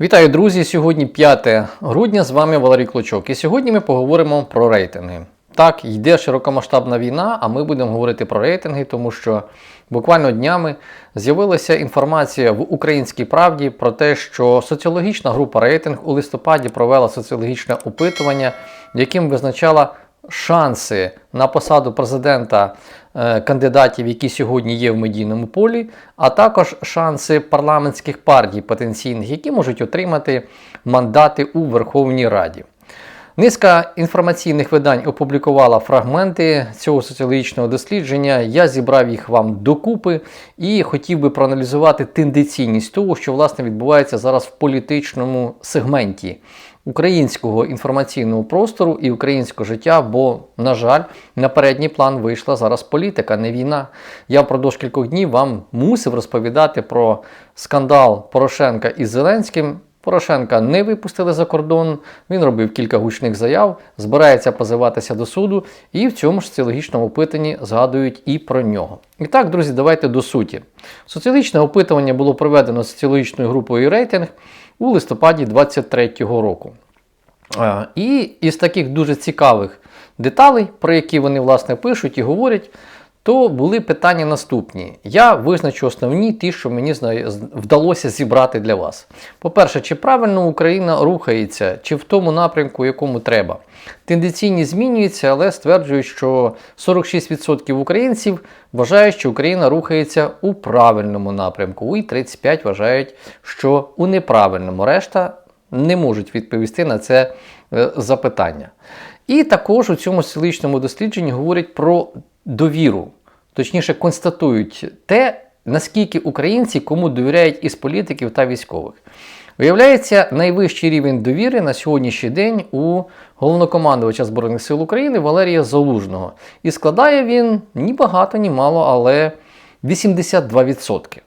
Вітаю, друзі! Сьогодні 5 грудня. З вами Валерій Клочок. І сьогодні ми поговоримо про рейтинги. Так, йде широкомасштабна війна, а ми будемо говорити про рейтинги, тому що буквально днями з'явилася інформація в Українській правді про те, що соціологічна група рейтинг у листопаді провела соціологічне опитування, яким визначала шанси на посаду президента е, кандидатів, які сьогодні є в медійному полі, а також шанси парламентських партій потенційних, які можуть отримати мандати у Верховній Раді. Низка інформаційних видань опублікувала фрагменти цього соціологічного дослідження. Я зібрав їх вам докупи і хотів би проаналізувати тенденційність того, що власне відбувається зараз в політичному сегменті українського інформаційного простору і українського життя, бо, на жаль, на передній план вийшла зараз політика, не війна. Я впродовж кількох днів вам мусив розповідати про скандал Порошенка із Зеленським. Порошенка не випустили за кордон, він робив кілька гучних заяв, збирається позиватися до суду, і в цьому ж соціологічному опитанні згадують і про нього. І так, друзі, давайте до суті. Соціологічне опитування було проведено соціологічною групою рейтинг у листопаді 2023 року. Е, І із таких дуже цікавих деталей, про які вони власне пишуть і говорять, то були питання наступні. Я визначу основні ті, що мені вдалося зібрати для вас. По-перше, чи правильно Україна рухається, чи в тому напрямку, якому треба. Тенденційні змінюються, але стверджують, що 46% українців вважають, що Україна рухається у правильному напрямку, і 35% вважають, що у неправильному. Решта не можуть відповісти на це е, запитання. І також у цьому соціологічному дослідженні говорять про довіру, точніше, констатують те, наскільки українці кому довіряють із політиків та військових. Виявляється, найвищий рівень довіри на сьогоднішній день у головнокомандувача Збройних сил України Валерія Залужного. І складає він ні багато, ні мало, але 82%.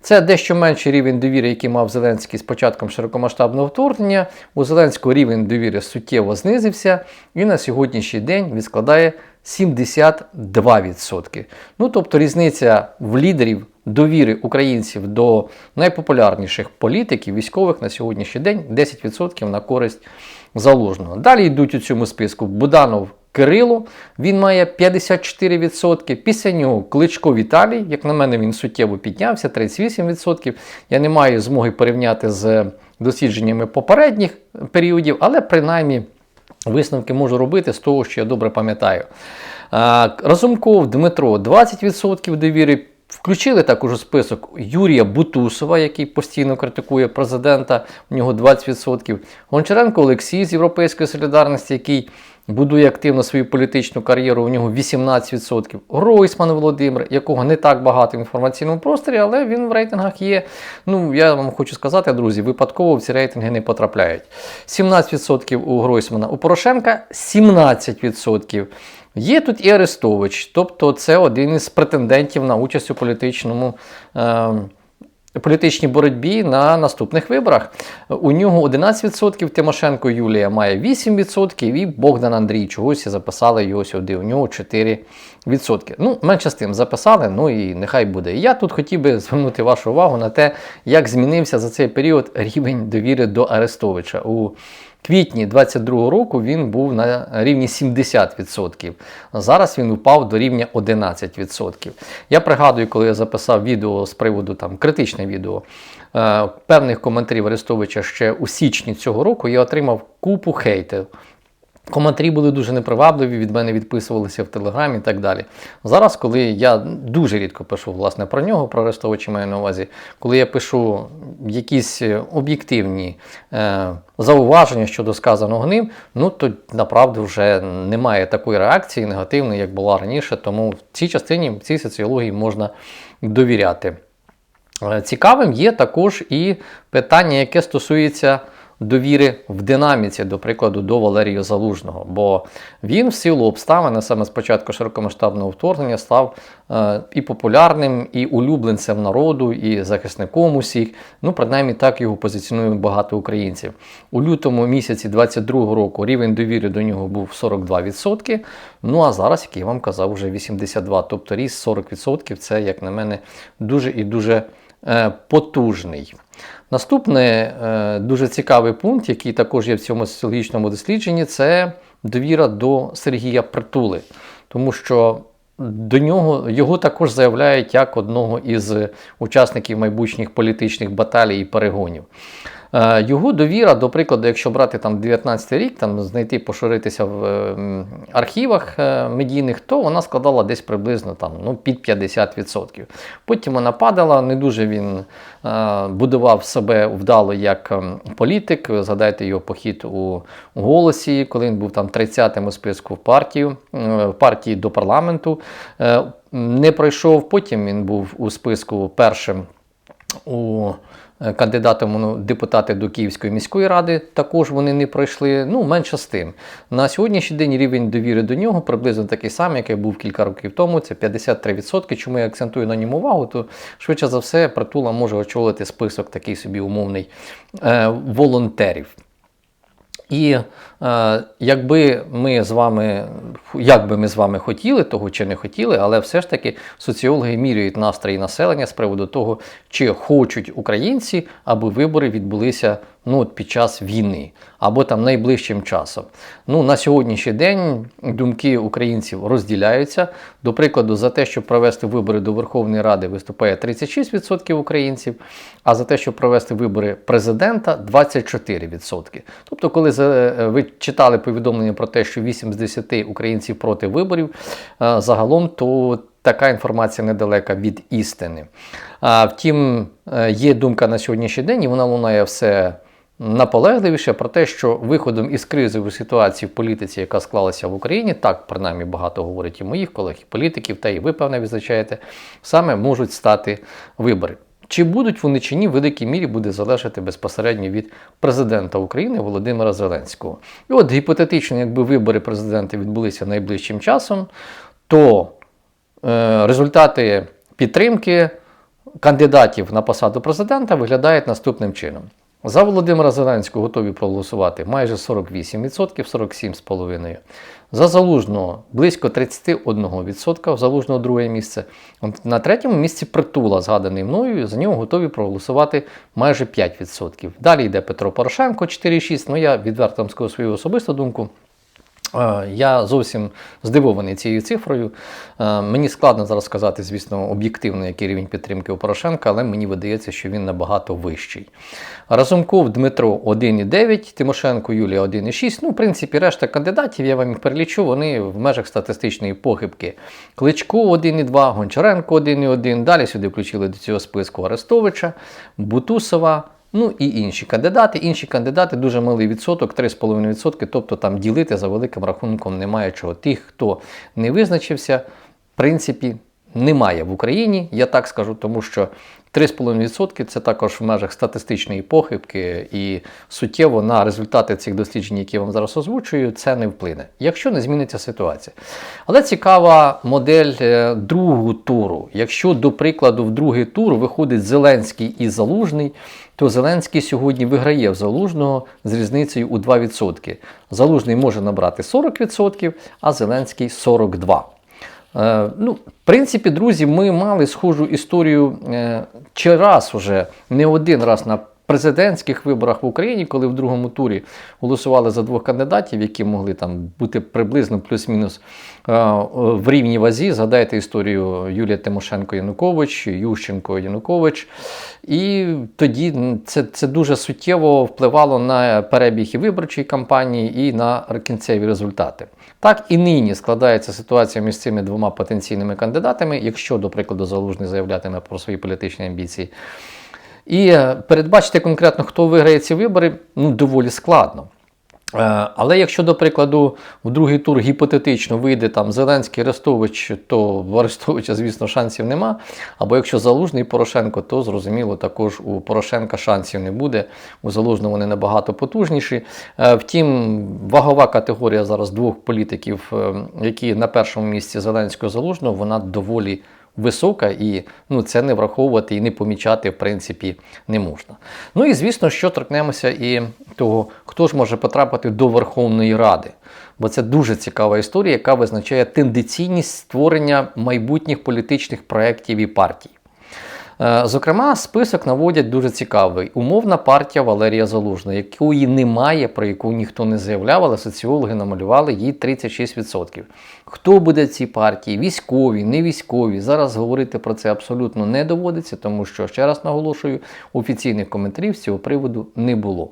Це дещо менший рівень довіри, який мав Зеленський з початком широкомасштабного вторгнення. У Зеленського рівень довіри суттєво знизився і на сьогоднішній день він складає 72%. Ну тобто різниця в лідерів довіри українців до найпопулярніших політиків, військових на сьогоднішній день 10% на користь залужного. Далі йдуть у цьому списку Буданов. Кирило, він має 54%. Після нього Кличко Віталій, як на мене, він суттєво піднявся, 38%. Я не маю змоги порівняти з дослідженнями попередніх періодів, але принаймні висновки можу робити з того, що я добре пам'ятаю. Разумков Дмитро 20% довіри. Включили також у список Юрія Бутусова, який постійно критикує президента, у нього 20%. Гончаренко Олексій з Європейської солідарності, який будує активно свою політичну кар'єру, у нього 18%. Гройсман Володимир, якого не так багато в інформаційному просторі, але він в рейтингах є. Ну, я вам хочу сказати, друзі, випадково в ці рейтинги не потрапляють. 17% у Гройсмана, у Порошенка 17%. Є тут і Арестович, тобто це один із претендентів на участь у політичному. Е- політичній боротьбі на наступних виборах. У нього 11%, Тимошенко Юлія має 8% і Богдан Андрій чогось записали його сюди. У нього 4%. Ну, менше з тим записали, ну і нехай буде. Я тут хотів би звернути вашу увагу на те, як змінився за цей період рівень довіри до Арестовича. У квітні 2022 року він був на рівні 70%. Зараз він упав до рівня 11%. Я пригадую, коли я записав відео з приводу там критичне відео е, певних коментарів Арестовича ще у січні цього року, я отримав купу хейтів. Коментарі були дуже непривабливі, від мене відписувалися в Телеграмі і так далі. Зараз, коли я дуже рідко пишу власне про нього, про Арестовича маю на увазі, коли я пишу якісь об'єктивні е, зауваження щодо сказаного ним, ну то направду вже немає такої реакції негативної, як була раніше. Тому в цій частині цій соціології можна довіряти. Е, Цікавим є також і питання, яке стосується довіри в динаміці, до прикладу, до Валерія Залужного. Бо він в силу обставин, саме з початку широкомасштабного вторгнення, став е, і популярним, і улюбленцем народу, і захисником усіх. Ну, принаймні так його позиціонує багато українців. У лютому місяці 22 року рівень довіри до нього був 42%. Ну а зараз, як я вам казав, вже 82%. Тобто ріст 40% це, як на мене, дуже і дуже потужний. Наступний е, дуже цікавий пункт, який також є в цьому соціологічному дослідженні, це довіра до Сергія Притули. Тому що до нього його також заявляють як одного із учасників майбутніх політичних баталій і перегонів. Е, Його довіра, до прикладу, якщо брати там 19 рік, там знайти, поширитися в е, архівах е, медійних, то вона складала десь приблизно там, ну, під 50%. Потім вона падала, не дуже він е, будував себе вдало як ем, політик. Згадайте його похід у голосі, коли він був там 30-м у списку в партію, партії до парламенту. Не пройшов, потім він був у списку першим у кандидатом у депутати до Київської міської ради. Також вони не пройшли. Ну, менше з тим. На сьогоднішній день рівень довіри до нього приблизно такий самий, який був кілька років тому. Це 53%. Чому я акцентую на ньому увагу? То швидше за все, притула може очолити список такий собі умовний е, волонтерів. І е, якби ми з вами, як би ми з вами хотіли, того чи не хотіли, але все ж таки соціологи міряють настрої населення з приводу того, чи хочуть українці, аби вибори відбулися ну, от під час війни або там найближчим часом. Ну, на сьогоднішній день думки українців розділяються. До прикладу, за те, щоб провести вибори до Верховної Ради, виступає 36% українців, а за те, щоб провести вибори президента 24%. Тобто, коли за- ви читали повідомлення про те, що 8 з 10 українців проти виборів, е, загалом то така інформація недалека від істини. А, Втім, е, є думка на сьогоднішній день, і вона лунає все наполегливіше про те, що виходом із кризової ситуації в політиці, яка склалася в Україні, так принаймні багато говорять і моїх колег, і політиків, та і ви певне відзначаєте, саме можуть стати вибори. Чи будуть вони чи ні, в великій мірі буде залежати безпосередньо від президента України Володимира Зеленського. І от гіпотетично, якби вибори президента відбулися найближчим часом, то е, результати підтримки кандидатів на посаду президента виглядають наступним чином. За Володимира Зеленського готові проголосувати майже 48%, 47,5%. За Залужного близько 31%, Залужного друге місце. На третьому місці притула, згаданий мною, за нього готові проголосувати майже 5%. Далі йде Петро Порошенко 4,6%. Ну я відверто вам скажу свою особисту думку. Я зовсім здивований цією цифрою. Мені складно зараз сказати, звісно, об'єктивно, який рівень підтримки у Порошенка, але мені видається, що він набагато вищий. Разумков Дмитро 1,9, Тимошенко Юлія 1,6. Ну, в принципі, решта кандидатів, я вам їх перелічу, вони в межах статистичної похибки. Кличко 1,2, Гончаренко 1,1. Далі сюди включили до цього списку Арестовича, Бутусова. Ну і інші кандидати. Інші кандидати дуже малий відсоток, 3,5%, тобто там ділити за великим рахунком немає чого. Тих, хто не визначився, в принципі, немає в Україні, я так скажу, тому що 3,5% це також в межах статистичної похибки, і суттєво на результати цих досліджень, які я вам зараз озвучую, це не вплине, якщо не зміниться ситуація. Але цікава модель е, другого туру. Якщо, до прикладу, в другий тур виходить Зеленський і Залужний, то Зеленський сьогодні виграє в Залужного з різницею у 2%. Залужний може набрати 40%, а Зеленський 42%. Е, ну, в принципі, друзі, ми мали схожу історію е, чи раз уже, не один раз на президентських виборах в Україні, коли в другому турі голосували за двох кандидатів, які могли там бути приблизно плюс-мінус е, в рівній вазі. Згадайте історію Юлія Тимошенко Янукович, Ющенко Янукович. І тоді це, це дуже суттєво впливало на перебіг і виборчої кампанії, і на кінцеві результати. Так і нині складається ситуація між цими двома потенційними кандидатами, якщо, до прикладу, Залужний заявлятиме про свої політичні амбіції. І е, передбачити конкретно, хто виграє ці вибори, ну, доволі складно. Е, Але якщо, до прикладу, в другий тур гіпотетично вийде там Зеленський Арестович, то в Арестовича, звісно, шансів нема. Або якщо Залужний Порошенко, то зрозуміло, також у Порошенка шансів не буде. У Залужного вони набагато потужніші. Е, Втім, вагова категорія зараз двох політиків, е, які на першому місці Зеленського Залужного, вона доволі висока, і ну, це не враховувати і не помічати, в принципі, не можна. Ну і звісно, що торкнемося і того, хто ж може потрапити до Верховної Ради. Бо це дуже цікава історія, яка визначає тенденційність створення майбутніх політичних проєктів і партій. Е, Зокрема, список наводять дуже цікавий. Умовна партія Валерія Залужного, якої немає, про яку ніхто не заявляв, але соціологи намалювали їй 36%. Хто буде в цій партії? Військові, не військові. Зараз говорити про це абсолютно не доводиться, тому що, ще раз наголошую, офіційних коментарів з цього приводу не було.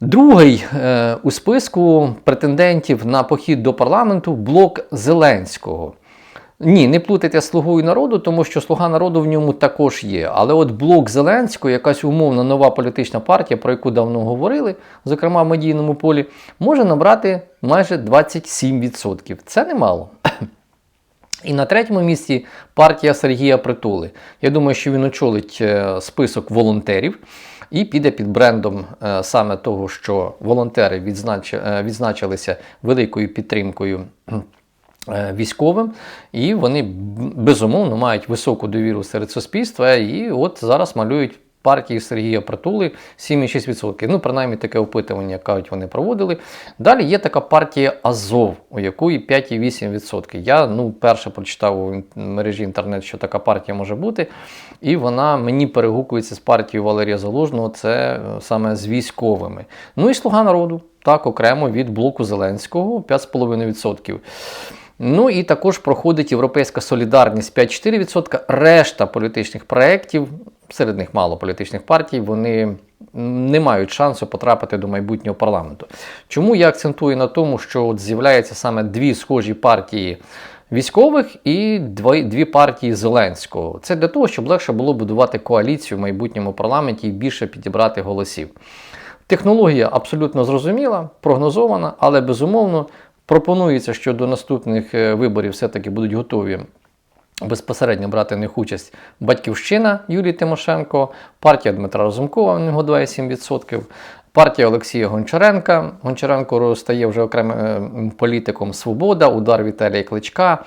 Другий е, у списку претендентів на похід до парламенту блок Зеленського. Ні, не плутайте слугою народу, тому що слуга народу в ньому також є. Але от блок Зеленського, якась умовна нова політична партія, про яку давно говорили, зокрема в медійному полі, може набрати майже 27%. Це немало. І на третьому місці партія Сергія Притули. Я думаю, що він очолить е, список волонтерів і піде під брендом е, саме того, що волонтери е, відзначилися великою підтримкою. Е, Військовим, і вони безумовно мають високу довіру серед суспільства. І от зараз малюють партії Сергія Притули 7,6%. Ну, принаймні таке опитування, кажуть, вони проводили. Далі є така партія Азов, у якої 5,8%. Я ну, перше прочитав у мережі інтернет, що така партія може бути. І вона мені перегукується з партією Валерія Залужного, це е, саме з військовими. Ну і Слуга народу, так, окремо від блоку Зеленського 5,5%. Ну і також проходить Європейська солідарність 5-4%. Решта політичних проєктів, серед них мало політичних партій, вони не мають шансу потрапити до майбутнього парламенту. Чому я акцентую на тому, що от з'являються саме дві схожі партії військових і дві, дві партії Зеленського? Це для того, щоб легше було будувати коаліцію в майбутньому парламенті і більше підібрати голосів. Технологія абсолютно зрозуміла, прогнозована, але безумовно пропонується, що до наступних е, виборів все-таки будуть готові безпосередньо брати в них участь Батьківщина Юрій Тимошенко, партія Дмитра Разумкова, в нього 2,7%. Партія Олексія Гончаренка. Гончаренко стає вже окремим е, політиком Свобода, удар Віталія Кличка,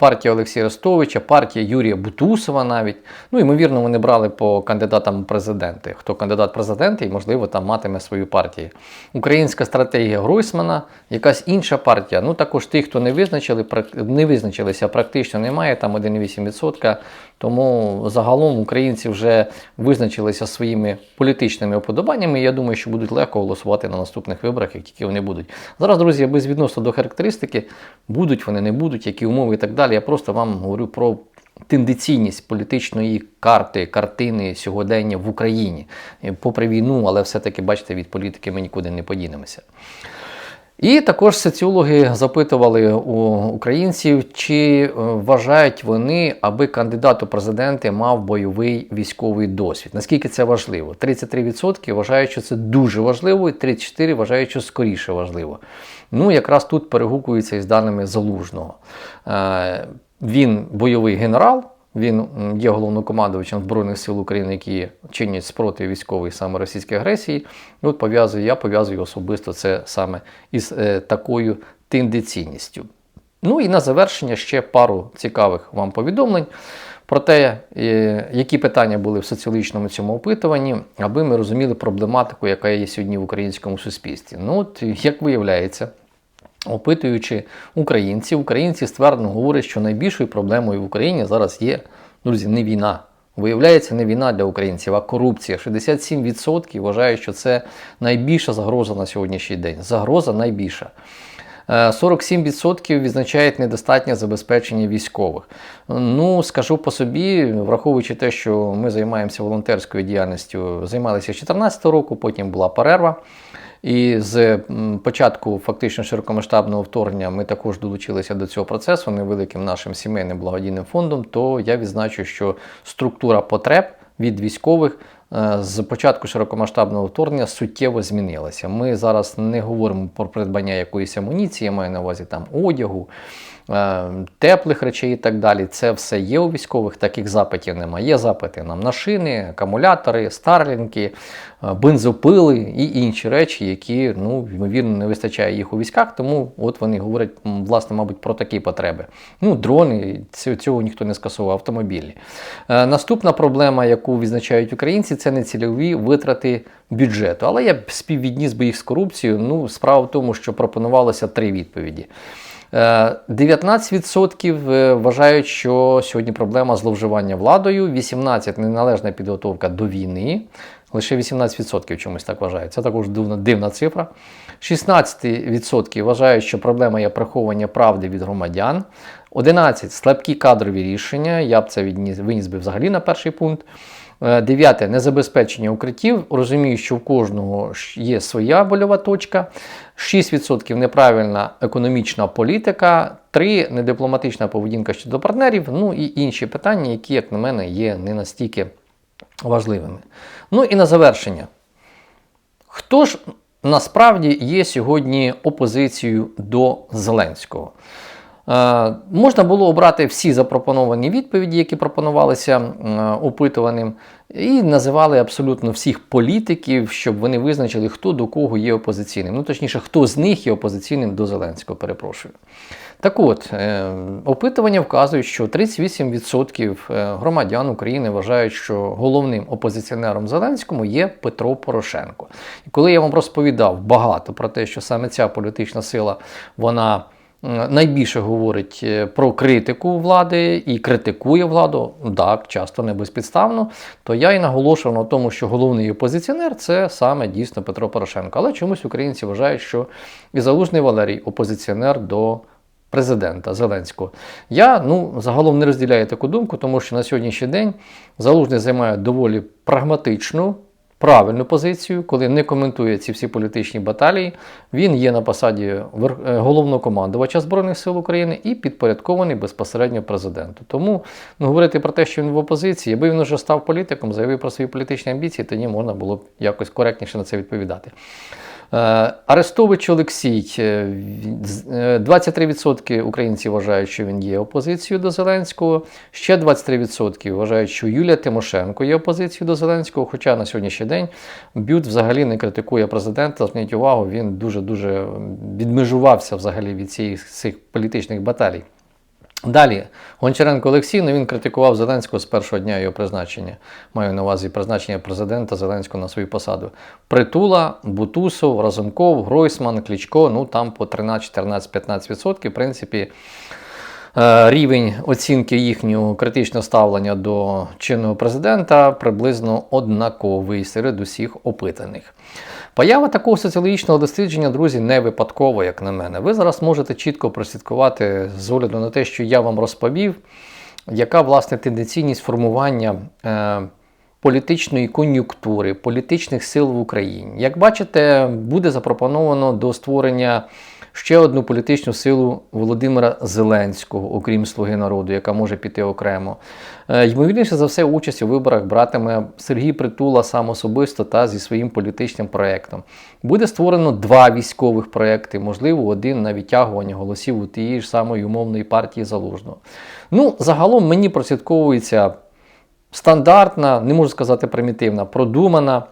партія Олексія Ростовича, партія Юрія Бутусова навіть. Ну, ймовірно, вони брали по кандидатам президенти. Хто кандидат президенти, і, можливо, там матиме свою партію. Українська стратегія Гройсмана, якась інша партія. Ну, також тих, хто не визначили, не визначилися, практично немає, там 1,8%. Тому загалом українці вже визначилися своїми політичними уподобаннями. і Я думаю, що будуть легко голосувати на наступних виборах, як тільки вони будуть. Зараз, друзі, без відносно до характеристики, будуть вони, не будуть, які умови і так далі. Я просто вам говорю про тенденційність політичної карти, картини сьогодення в Україні. Попри війну, але все-таки, бачите, від політики ми нікуди не подінемося. І також соціологи запитували у українців, чи е, вважають вони, аби кандидат у президенти мав бойовий військовий досвід. Наскільки це важливо? 33% вважають, що це дуже важливо, і 34% вважають, що скоріше важливо. Ну, якраз тут перегукується із даними залужного. Е, Він бойовий генерал. Він є головнокомандувачем Збройних сил України, які чинять спротив військової саме російської агресії. І от пов'язую, я пов'язую особисто це саме із е, такою тенденційністю. Ну і на завершення ще пару цікавих вам повідомлень про те, е, які питання були в соціологічному цьому опитуванні, аби ми розуміли проблематику, яка є сьогодні в українському суспільстві. Ну, от як виявляється, Опитуючи українців, українці ствердно говорять, що найбільшою проблемою в Україні зараз є, друзі, не війна. Виявляється, не війна для українців, а корупція. 67% вважають, що це найбільша загроза на сьогоднішній день. Загроза найбільша. Е, 47% відзначають недостатнє забезпечення військових. Ну, скажу по собі, враховуючи те, що ми займаємося волонтерською діяльністю, займалися з 2014 року, потім була перерва. І з початку фактично широкомасштабного вторгнення ми також долучилися до цього процесу невеликим нашим сімейним благодійним фондом. То я відзначу, що структура потреб від військових з початку широкомасштабного вторгнення суттєво змінилася. Ми зараз не говоримо про придбання якоїсь амуніції, я маю на увазі там одягу. е, Теплих речей і так далі, це все є у військових, таких запитів немає. Є запити на шини, акумулятори, старлінки, е, бензопили і інші речі, які, ну, ймовірно, не вистачає їх у військах, тому от вони говорять, власне, мабуть, про такі потреби. Ну, дрони, цього ніхто не скасував, автомобілі. Е, Наступна проблема, яку відзначають українці, це нецільові витрати бюджету. Але я співвідніс би їх з корупцією. Ну, справа в тому, що пропонувалося три відповіді. Е, 19% е, вважають, що сьогодні проблема зловживання владою, 18% неналежна підготовка до війни. Лише 18% чомусь так вважають. Це також дивна, дивна цифра. 16% вважають, що проблема є приховування правди від громадян. 11 слабкі кадрові рішення. Я б це відніс, виніс би взагалі на перший пункт. Е, Дев'яте незабезпечення укриттів. Розумію, що в кожного є своя больова точка. 6% неправильна економічна політика, 3 недипломатична поведінка щодо партнерів. Ну і інші питання, які, як на мене, є не настільки важливими. Ну і на завершення. Хто ж насправді є сьогодні опозицією до Зеленського? Е, можна було обрати всі запропоновані відповіді, які пропонувалися е, опитуваним, і називали абсолютно всіх політиків, щоб вони визначили, хто до кого є опозиційним. Ну, точніше, хто з них є опозиційним до Зеленського, перепрошую. Так от, е, опитування вказують, що 38% е, громадян України вважають, що головним опозиціонером Зеленському є Петро Порошенко. І коли я вам розповідав багато про те, що саме ця політична сила, вона найбільше говорить е, про критику влади і критикує владу, так, часто не безпідставно, то я і наголошував на тому, що головний опозиціонер це саме дійсно Петро Порошенко. Але чомусь українці вважають, що і Залужний Валерій опозиціонер до президента Зеленського. Я ну, загалом не розділяю таку думку, тому що на сьогоднішній день Залужний займає доволі прагматичну, правильну позицію, коли не коментує ці всі політичні баталії. Він є на посаді е, головнокомандувача Збройних сил України і підпорядкований безпосередньо президенту. Тому ну, говорити про те, що він в опозиції, якби він вже став політиком, заявив про свої політичні амбіції, тоді можна було б якось коректніше на це відповідати. Е, Арестович Олексій, е, з- е, 23% українців вважають, що він є опозицією до Зеленського. Ще 23% вважають, що Юлія Тимошенко є опозицією до Зеленського. Хоча на сьогоднішній день Бют взагалі не критикує президента. Зверніть увагу, він дуже дуже відмежувався взагалі від цих, цих політичних баталій. Далі, Гончаренко Олексій, ну він критикував Зеленського з першого дня його призначення. Маю на увазі призначення президента Зеленського на свою посаду. Притула, Бутусов, Разумков, Гройсман, Клічко, ну там по 13, 14, 15%. В принципі, рівень оцінки їхнього критичного ставлення до чинного президента приблизно однаковий серед усіх опитаних. Поява такого соціологічного дослідження, друзі, не випадково, як на мене. Ви зараз можете чітко прослідкувати з огляду на те, що я вам розповів, яка власне тенденційність формування е, політичної кон'юнктури, політичних сил в Україні. Як бачите, буде запропоновано до створення ще одну політичну силу Володимира Зеленського, окрім Слуги народу, яка може піти окремо. Е, Ймовірніше за все, участь у виборах братиме Сергій Притула сам особисто та зі своїм політичним проєктом. Буде створено два військових проєкти, можливо, один на відтягування голосів у тієї ж самої умовної партії Залужного. Ну, загалом мені прослідковується стандартна, не можу сказати примітивна, продумана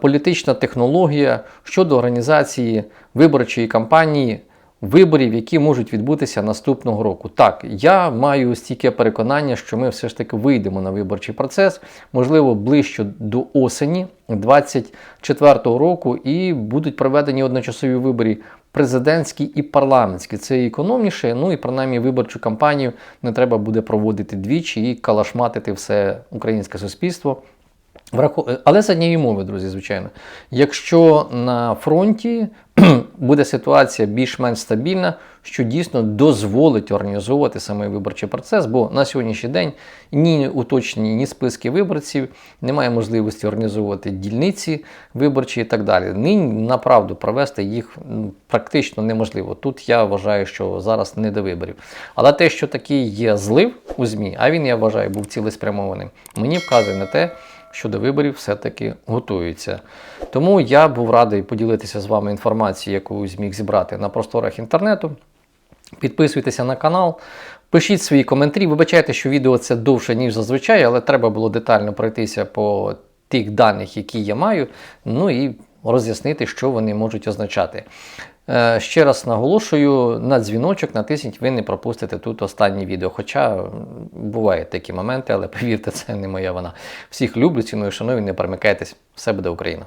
політична технологія щодо організації виборчої кампанії, виборів, які можуть відбутися наступного року. Так, я маю стійке переконання, що ми все ж таки вийдемо на виборчий процес, можливо, ближче до осені 2024 року, і будуть проведені одночасові вибори. Президентські і парламентські це економніше. Ну і принаймні виборчу кампанію не треба буде проводити двічі і калашматити все українське суспільство. Але з однієї мови, друзі, звичайно. Якщо на фронті буде ситуація більш-менш стабільна, що дійсно дозволить організовувати саме виборчий процес, бо на сьогоднішній день ні уточнені, ні списки виборців, немає можливості організовувати дільниці виборчі і так далі. Нині направду провести їх практично неможливо. Тут я вважаю, що зараз не до виборів. Але те, що такий є злив у ЗМІ, а він, я вважаю, був цілеспрямованим, мені вказує на те, що до виборів все-таки готуються. Тому я був радий поділитися з вами інформацією, яку зміг зібрати на просторах інтернету. Підписуйтеся на канал, пишіть свої коментарі. Вибачайте, що відео це довше, ніж зазвичай, але треба було детально пройтися по тих даних, які я маю, ну і роз'яснити, що вони можуть означати. Е, Ще раз наголошую, на дзвіночок натисніть, ви не пропустите тут останнє відео. Хоча бувають такі моменти, але повірте, це не моя вона. Всіх люблю, ціную, шаную, не перемикайтесь. Все буде Україна!